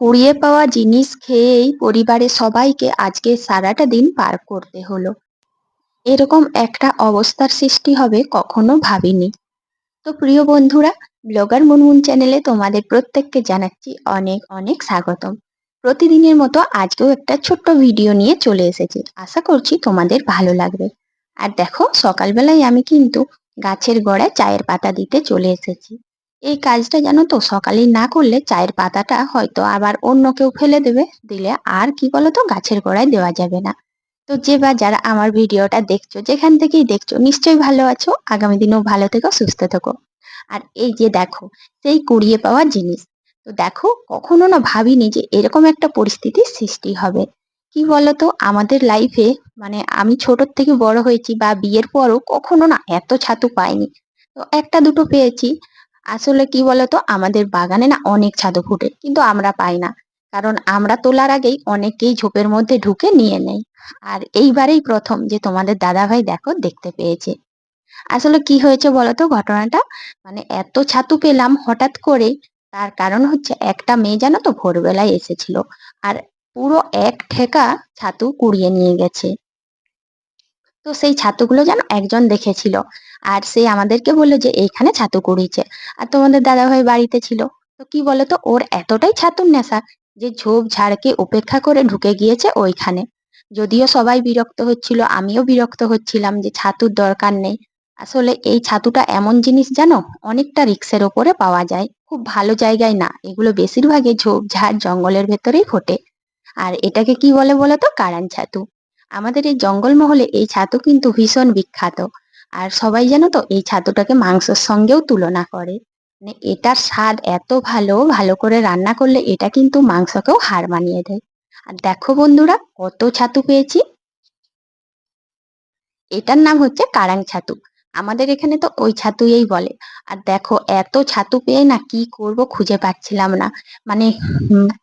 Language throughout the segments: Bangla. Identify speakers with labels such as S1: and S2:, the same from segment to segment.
S1: কুড়িয়ে পাওয়া জিনিস খেয়েই পরিবারের সবাইকে আজকে সারাটা দিন পার করতে হলো। এরকম একটা অবস্থার সৃষ্টি হবে কখনো ভাবিনি। তো প্রিয় বন্ধুরা, ব্লগার মুনমুন চ্যানেলে তোমাদের প্রত্যেককে জানাচ্ছি অনেক অনেক স্বাগতম। প্রতিদিনের মতো আজকেও একটা ছোট্ট ভিডিও নিয়ে চলে এসেছি। আশা করছি তোমাদের ভালো লাগবে। আর দেখো, সকালবেলায় আমি কিন্তু গাছের গোড়ায় চায়ের পাতা দিতে চলে এসেছি। এই কাজটা জানো তো সকালে না করলে চায়ের পাতাটা হয়তো আবার অন্য কেউ ফেলে দেবে। দিলে আর কি বলতো, গাছের গোড়ায় দেওয়া যাবে না। তো যে বা যারা আমার ভিডিওটা দেখছ, যেখান থেকেই দেখছ, নিশ্চয়ই ভালো আছো। আগামী দিনেও ভালো থেকো, সুস্থ থেকো। আর এই যে দেখো, সেই কুড়িয়ে পাওয়া জিনিস। তো দেখো, কখনো না ভাবিনি যে এরকম একটা পরিস্থিতির সৃষ্টি হবে। কি বলতো, আমাদের লাইফে মানে আমি ছোট থেকে বড় হয়েছি বা বিয়ের পরও কখনো না এত ছাতু পাইনি। তো একটা দুটো পেয়েছি। আসলে কি বলতো? আমাদের বাগানে না অনেক ছাতু ফুটে, কিন্তু আমরা পাই না। কারণ আমরা তোলার আগেই অনেকেই ঝোপের মধ্যে ঢুকে নিয়ে নেয় আর এইবারেই প্রথম যে তোমাদের দাদাভাই দেখো, দেখতে পেয়েছে। আসলে কি হয়েছে বলতো ঘটনাটা? মানে এত ছাতু পেলাম হঠাৎ করে, তার কারণ হচ্ছে একটা মেয়ে জানো তো ভোরবেলায় এসেছিল। আর পুরো এক ঠেকা ছাতু কুড়িয়ে নিয়ে গেছে। তো সেই ছাতুগুলো যেন একজন দেখেছিল। আর সে আমাদেরকে বলল যে, এইখানে ছাতু কুড়িয়েছে। আর তোমাদের দাদাভাই বাড়িতে ছিল। তো কি বলতো, ওর এতটাই ছাতুর নেশা যে ঝোপ ঝাড়কে উপেক্ষা করে ঢুকে গিয়েছে ওইখানে। যদিও সবাই বিরক্ত হচ্ছিল, আমিও বিরক্ত হচ্ছিলাম যে ছাতুর দরকার নেই। আসলে এই ছাতুটা এমন জিনিস জানো, অনেকটা রিক্সের ওপরে পাওয়া যায়। খুব ভালো জায়গায় না, এগুলো বেশিরভাগই ঝোপ ঝাড় জঙ্গলের ভেতরেই ফোটে। আর এটাকে কি বলে বলতো, কারান ছাতু। আমাদের এই জঙ্গলমহলে এই ছাতু কিন্তু ভীষণ বিখ্যাত। আর সবাই জানো তো, এই ছাতুটাকে মাংসের সঙ্গেও তুলনা করে। মানে এটার স্বাদ এত ভালো ভালো করে রান্না করলে এটা কিন্তু মাংসকেও হার মানিয়ে দেয়। আর দেখো বন্ধুরা, কত ছাতু পেয়েছি। এটার নাম হচ্ছে কারাং ছাতু। আমাদের এখানে তো ওই ছাতুই বলে। আর দেখো, এত ছাতু পেয়ে না কি করব খুঁজে পাচ্ছিলাম না। মানে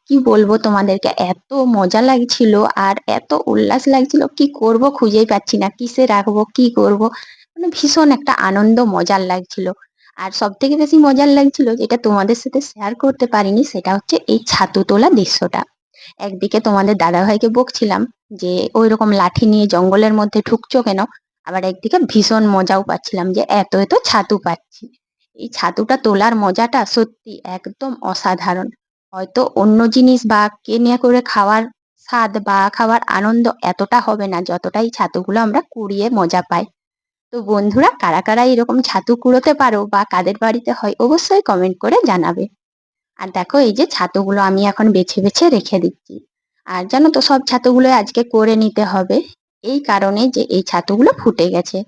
S1: কি বলব তোমাদেরকে, এত মজা লাগছিল আর এত উল্লাস লাগছিল, কি করব খুঁজেই পাচ্ছি না, কিসে রাখব, কি করব? মানে ভীষণ একটা আনন্দ, মজার লাগছিল। আর সব থেকে বেশি মজার লাগছিল, যেটা তোমাদের সাথে শেয়ার করতে পারিনি, সেটা হচ্ছে এই ছাতু তোলা দৃশ্যটা। একদিকে তোমাদের দাদাভাইকে বকছিলাম যে ওই রকম লাঠি নিয়ে জঙ্গলের মধ্যে ঢুকছো কেন? আবার একদিকে ভীষণ মজাও পাচ্ছিলাম যে এত এত ছাতু পাচ্ছি। এই ছাতুটা তোলার মজাটা সত্যি একদম অসাধারণ। হয়তো অন্য জিনিস বা কেনে করে খাওয়ার স্বাদ বা খাওয়ার আনন্দ এতটা হবে না যতটাই ছাতুগুলো আমরা কুড়িয়ে মজা পাই। তো বন্ধুরা, কারা কারা এরকম ছাতু কুড়োতে পারো বা কাদের বাড়িতে হয় অবশ্যই কমেন্ট করে জানাবে। আর দেখো, এই যে ছাতুগুলো আমি এখন বেছে বেছে রেখে দিচ্ছি। আর জানো তো, সব ছাতুগুলো আজকে করে নিতে হবে। এই কারণে যে এই ছাতুগুলো ফুটে গেছে।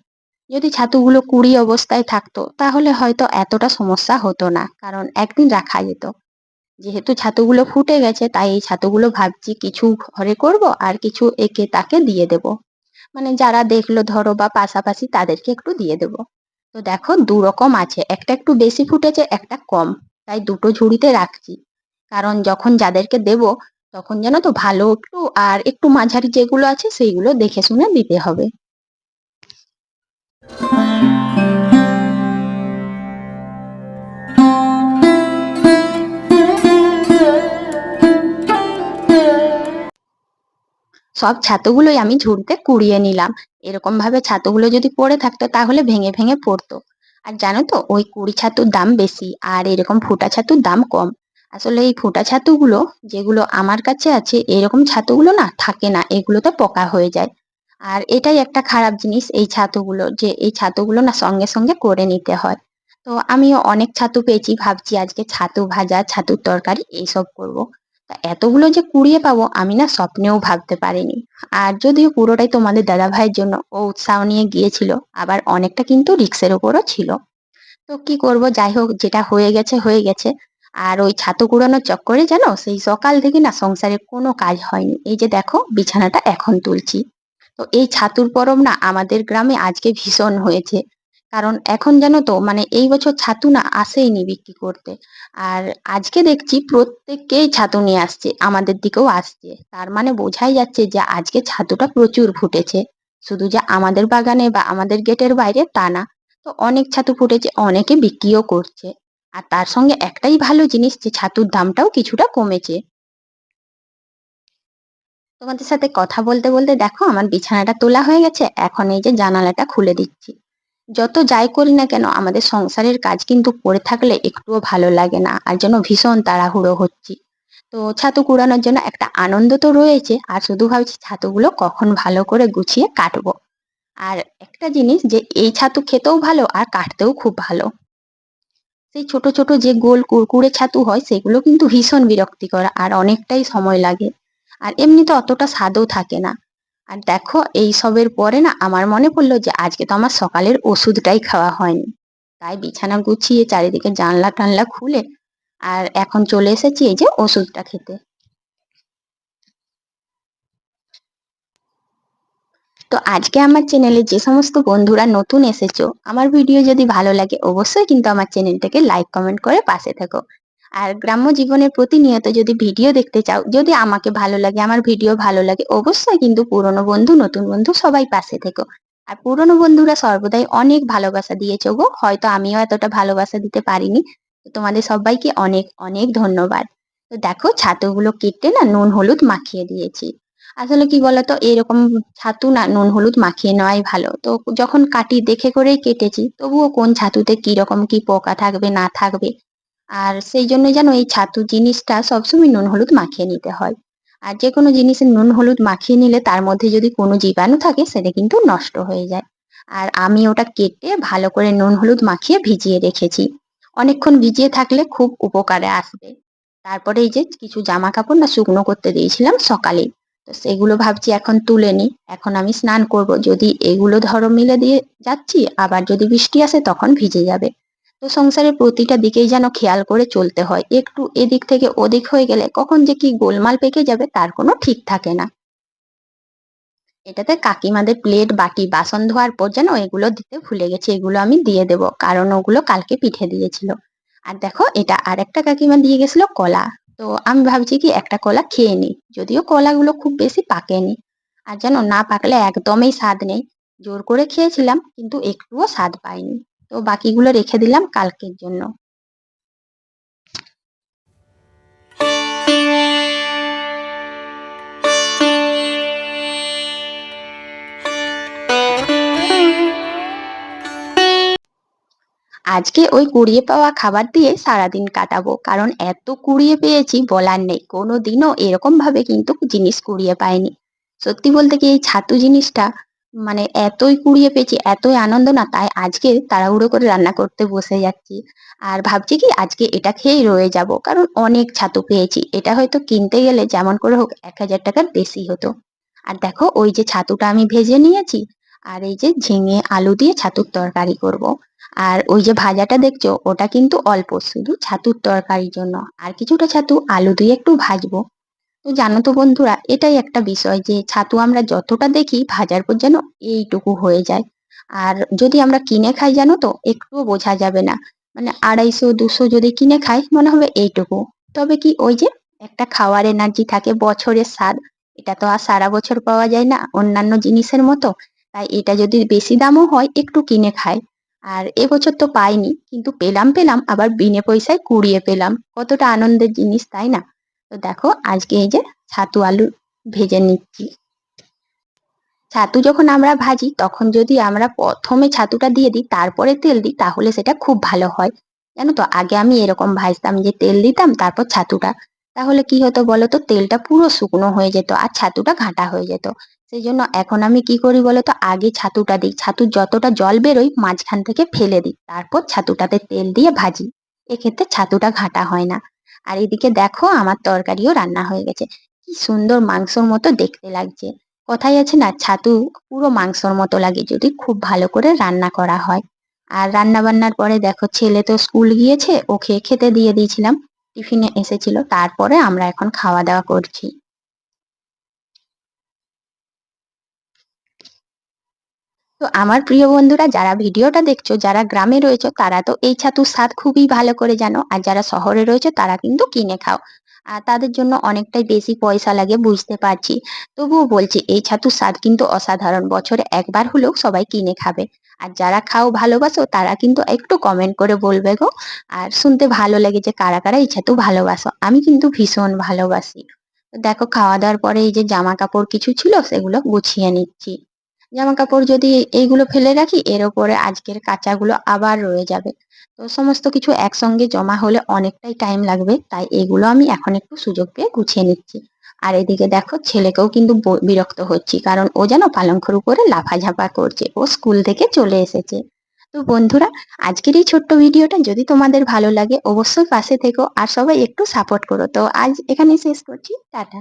S1: যদি ছাতুগুলো কুড়ি অবস্থায় থাকতো, তাহলে হয়তো এতটা সমস্যা হতো না, কারণ একদিন রাখা যেত। যেহেতু ছাতুগুলো ফুটে গেছে, তাই এই ছাতুগুলো ভাবছি কিছু ঘরে করব আর কিছু একে তাকে দিয়ে দেব। মানে যারা দেখল, ধরো, বা পাশাপাশি তাদেরকে একটু দিয়ে দেব। তো দেখো, দু রকম আছে, একটা একটু বেশি ফুটেছে, একটা কম। তাই দুটো ঝুড়িতে রাখছি। কারণ যখন যাদেরকে দেব তখন যেন তো ভালো একটু, আর একটু মাঝারি যেগুলো আছে সেইগুলো দেখে শুনে দিতে হবে। সব ছাতুগুলোই আমি ঝুড়িতে কুড়িয়ে নিলাম। এরকম ভাবে ছাতুগুলো যদি পড়ে থাকতো তাহলে ভেঙে ভেঙে পড়তো। আর জানো তো, ওই কুড়ি ছাতুর দাম বেশি, আর এরকম ফুটা ছাতুর দাম কম। আসলে এই ফোটা ছাতুগুলো যেগুলো আমার কাছে আছে, এরকম ছাতুগুলো না থাকে না, এগুলোতে পোকা হয়ে যায়। আর এটাই একটা খারাপ জিনিস, এই ছাতুগুলো যে এই ছাতুগুলো না সঙ্গে সঙ্গে করে নিতে হয়। তো আমিও অনেক ছাতু পেয়েছি, ভাবছি আজকে ছাতু ভাজা, ছাতুর তরকারি, এইসব করব। তা এতগুলো যে কুড়িয়ে পাবো, আমি না স্বপ্নেও ভাবতে পারিনি। আর যদিও পুরোটাই তোমাদের দাদা ভাইয়ের জন্য ও উৎসাহ নিয়ে গিয়েছিল, আবার অনেকটা কিন্তু রিক্সের ওপরও ছিল। তো কি করব, যাই হোক, যেটা হয়ে গেছে হয়ে গেছে। আর ওই ছাতু কুড়ানোর চক্করে জানো সেই সকাল থেকে না সংসারে কোনো কাজ হয়নি। এই যে দেখো, বিছানাটা এখন তুলছি। তো এই ছাতুর পরব না আমাদের গ্রামে আজকে ভীষণ হয়েছে। কারণ এখন জানো তো মানে এই বছর ছাতু না আসেইনি বিক্রি করতে। আর আজকে দেখছি প্রত্যেককেই ছাতু নিয়ে আসছে, আমাদের দিকেও আসছে। তার মানে বোঝাই যাচ্ছে যে আজকে ছাতুটা প্রচুর ফুটেছে। শুধু যে আমাদের বাগানে বা আমাদের গেটের বাইরে তা না। তো অনেক ছাতু ফুটেছে, অনেকে বিক্রিও করছে। আর তার সঙ্গে একটাই ভালো জিনিস যে ছাতুর দামটাও কিছুটা কমেছে। তোমাদের সাথে কথা বলতে বলতে দেখো আমার বিছানাটা তোলা হয়ে গেছে, এখন এই যে জানালাটা খুলে দিচ্ছি। যত যাই করি না কেন আমাদের সংসারের কাজ কিন্তু পড়ে থাকলে একটুও ভালো লাগে না, আর যেন ভীষণ তাড়াহুড়ো হচ্ছি। তো ছাতু কুড়ানোর জন্য একটা আনন্দ তো রয়েছে, আর শুধু ভাবছি ছাতুগুলো কখন ভালো করে গুছিয়ে কাটবো। আর একটা জিনিস যে এই ছাতু খেতেও ভালো আর কাটতেও খুব ভালো। সেই ছোট ছোট যে গোল কুরকুরে ছাতু হয়, সেগুলো কিন্তু ভীষণ বিরক্তিকর আর অনেকটাই সময় লাগে। আর এমনিতে অতটা স্বাদও থাকে না। আর দেখো, এই সবের পরে না আমার মনে পড়ল যে আজকে তো আমার সকালের ওষুধটাই খাওয়া হয়নি। তাই বিছানা গুছিয়ে চারিদিকে জানলা টানলা খুলে আর এখন চলে এসেছি এই যে ওষুধটা খেতে। তো আজকে আমার চ্যানেলে যে সমস্ত বন্ধুরা নতুন এসেছ, আমার ভিডিও যদি ভালো লাগে অবশ্যই কিন্তু আমার চ্যানেলটাকে লাইক কমেন্ট করে পাশে থাকো। আর গ্রাম্য জীবনের প্রতিনিয়ত যদি ভিডিও দেখতে চাও, যদি আমাকে ভালো লাগে, আমার ভিডিও ভালো লাগে, অবশ্যই কিন্তু পুরনো বন্ধু, নতুন বন্ধু সবাই পাশে থেকো। আর পুরনো বন্ধুরা সর্বদাই অনেক ভালোবাসা দিয়েছ গো, হয়তো আমিও এতটা ভালোবাসা দিতে পারিনি। তোমাদের সবাইকে অনেক অনেক ধন্যবাদ। তো দেখো, ছাতুগুলো কেটে না নুন, হলুদ মাখিয়ে দিয়েছি। আসলে কি বলতো, এরকম ছাতু না, নুন হলুদ মাখিয়ে নেওয়াই ভালো। তো যখন কাটি দেখে করেই কেটেছি, তবুও কোন ছাতুতে কি রকম, কি পোকা থাকবে, না থাকবে? আর সেই জন্য যেন এই ছাতু জিনিসটা সবসময় নুন হলুদ মাখিয়ে নিতে হয়। আর যে কোনো জিনিসের নুন হলুদ মাখিয়ে নিলে তার মধ্যে যদি কোনো জীবাণু থাকে, সেটা কিন্তু নষ্ট হয়ে যায়। আর আমি ওটা কেটে ভালো করে নুন হলুদ মাখিয়ে ভিজিয়ে রেখেছি। অনেকক্ষণ ভিজিয়ে থাকলে খুব উপকারে আসবে। তারপরে এই যে কিছু জামা কাপড় না শুকনো করতে দিয়েছিলাম সকালে। তো সেগুলো ভাবছি এখন তুলে নি এখন আমি স্নান করব। যদি এগুলো ধরো মিলে দিয়ে যাচ্ছি, আবার যদি বৃষ্টি আসে তখন ভিজে যাবে। তো সংসারের প্রতিটা দিকেই যেন খেয়াল করে চলতে হয়। একটু এদিক থেকে ওদিক হয়ে গেলে কখন যে কি গোলমাল পেকে যাবে তার কোনো ঠিক থাকে না। এটাতে কাকিমাদের প্লেট, বাটি, বাসন ধোয়ার পর যেন এগুলো দিতে ভুলে গেছি। এগুলো আমি দিয়ে দেব। কারণ ওগুলো কালকে পিঠে দিয়েছিল। আর দেখো, এটা আর একটা কাকিমা দিয়ে গেছিল কলা। তো আমি ভাবছি কি একটা কলা খেয়ে নিই। যদিও কলাগুলো খুব বেশি পাকেনি। আর যেন না পাকলে একদমই স্বাদ নেই। জোর করে খেয়েছিলাম, কিন্তু একটুও স্বাদ পাইনি। তো বাকিগুলো রেখে দিলাম কালকের জন্য। আজকে ওই কুড়িয়ে পাওয়া খাবার দিয়ে সারাদিন কাটাবো। কারণ এত কুড়িয়ে পেয়েছি বলার নেই। কোনো দিনও এরকম ভাবে কিন্তু জিনিস কুড়িয়ে পাইনি। সত্যি বলতে কি এই ছাতু জিনিসটা মানে এতই কুড়িয়ে পেয়েছি, এতই আনন্দ না, তাই আজকে তাড়াহুড়ো করে রান্না করতে বসে যাচ্ছি। আর ভাবছি কি আজকে এটা খেয়েই রয়ে যাব। কারণ অনেক ছাতু পেয়েছি। এটা হয়তো কিনতে গেলে যেমন করে হোক এক হাজার টাকার বেশি হতো। আর দেখো ওই যে ছাতুটা আমি ভেজে নিয়েছি, আর এই যে ঝিঙে আলু দিয়ে ছাতুর তরকারি করব। আর ওই যে ভাজাটা দেখছ, ওটা কিন্তু অল্প, শুধু ছাতুর তরকারির জন্য। আর কিছুটা ছাতু, আলু দিয়ে একটু ভাজবো। তো জানো তো বন্ধুরা, এটাই একটা বিষয় যে ছাতু আমরা যতটা দেখি, ভাজার পর যেন এইটুকু হয়ে যায়। আর যদি আমরা কিনে খাই, জানো তো, একটুও বোঝা যাবে না। মানে আড়াইশো, দুশো যদি কিনে খাই, মনে হবে এইটুকু। তবে কি ওই যে একটা খাওয়ার এনার্জি থাকে, বছরের স্বাদ, এটা তো আর সারা বছর পাওয়া যায় না, অন্যান্য জিনিসের মতো। তাই এটা যদি বেশি দামও হয়, একটু কিনে খাই। আর এবছর তো পাইনি, কিন্তু পেলাম পেলাম, আবার বিনে পয়সায় কুড়িয়ে পেলাম। কতটা আনন্দের জিনিস, তাই না? তো দেখো, আজকে এই যে ছাতু আলু ভেজে নিচ্ছি। ছাতু যখন আমরা ভাজি, তখন যদি আমরা প্রথমে ছাতুটা দিয়ে দিই, তারপরে তেল দিই, তাহলে সেটা খুব ভালো হয়। জানো তো, আগে আমি এরকম ভাজতাম যে তেল দিতাম, তারপর ছাতুটা। তাহলে কি হতো বলো তো তেলটা পুরো শুকনো হয়ে যেত আর ছাতুটা ঘাঁটা হয়ে যেত। সেই জন্য এখন আমি কি করি বলতো? আগে ছাতুটা দিই। ছাতুর যতটা জল বেরোই মাঝখান থেকে ফেলে দিই। তারপর ছাতুটাতে তেল দিয়ে ভাজি। এক্ষেত্রে ছাতুটা ঘাঁটা হয় না। আর এদিকে দেখো আমার তরকারিও রান্না হয়ে গেছে। কি সুন্দর মাংসর মতো দেখতে লাগছে। কথাই আছে না, ছাতু পুরো মাংসর মতো লাগে যদি খুব ভালো করে রান্না করা হয়। আর রান্না বান্নার পরে দেখো ছেলে তো স্কুল গিয়েছে, ওকে খেতে দিয়ে দিয়েছিলাম। টিফিনে এসেছিল, তারপরে আমরা এখন খাওয়া দাওয়া করছি। তো আমার প্রিয় বন্ধুরা, যারা ভিডিওটা দেখছ, যারা গ্রামে রয়েছে, তারা তো এই ছাতুর স্বাদ খুবই ভালো করে জানো, আর যারা শহরে রয়েছে, তারা কিন্তু কিনে খাও। তাদের জন্য অনেকটাই বেশি পয়সা লাগে বুঝতে পারছি। তবুও বলছি, এই ছাতুর স্বাদ কিন্তু অসাধারণ। বছরে একবার হলেও সবাই কিনে খাবে। আর যারা খাও ভালোবাসো, তারা কিন্তু একটু কমেন্ট করে বলবে গো। আর শুনতে ভালো লাগে যে কারা কারা এই ছাতু ভালোবাসো। আমি কিন্তু ভীষণ ভালোবাসি। দেখো খাওয়া দাওয়ার পরে এই যে জামা কাপড় কিছু ছিল, সেগুলো গুছিয়ে নিচ্ছি। জামা কাপড় যদি এইগুলো ফেলে রাখি, এর ওপরে আজকের কাঁচাগুলো আবার রয়ে যাবে। তো সমস্ত কিছু একসঙ্গে জমা হলে অনেকটাই টাইম লাগবে, তাই এগুলো আমি এখন একটু সুযোগ পেয়ে গুছিয়ে নিচ্ছি। আর এদিকে দেখো, ছেলেকেও কিন্তু বিরক্ত হচ্ছি, কারণ ও যেন পালঙ্কর উপরে লাফাঝাপা করছে, ও স্কুল থেকে চলে এসেছে। তো বন্ধুরা, আজকের এই ছোট্ট ভিডিওটা যদি তোমাদের ভালো লাগে, অবশ্যই পাশে থেকো, আর সবাই একটু সাপোর্ট করো। তো আজ এখানে শেষ করছি, টাটা।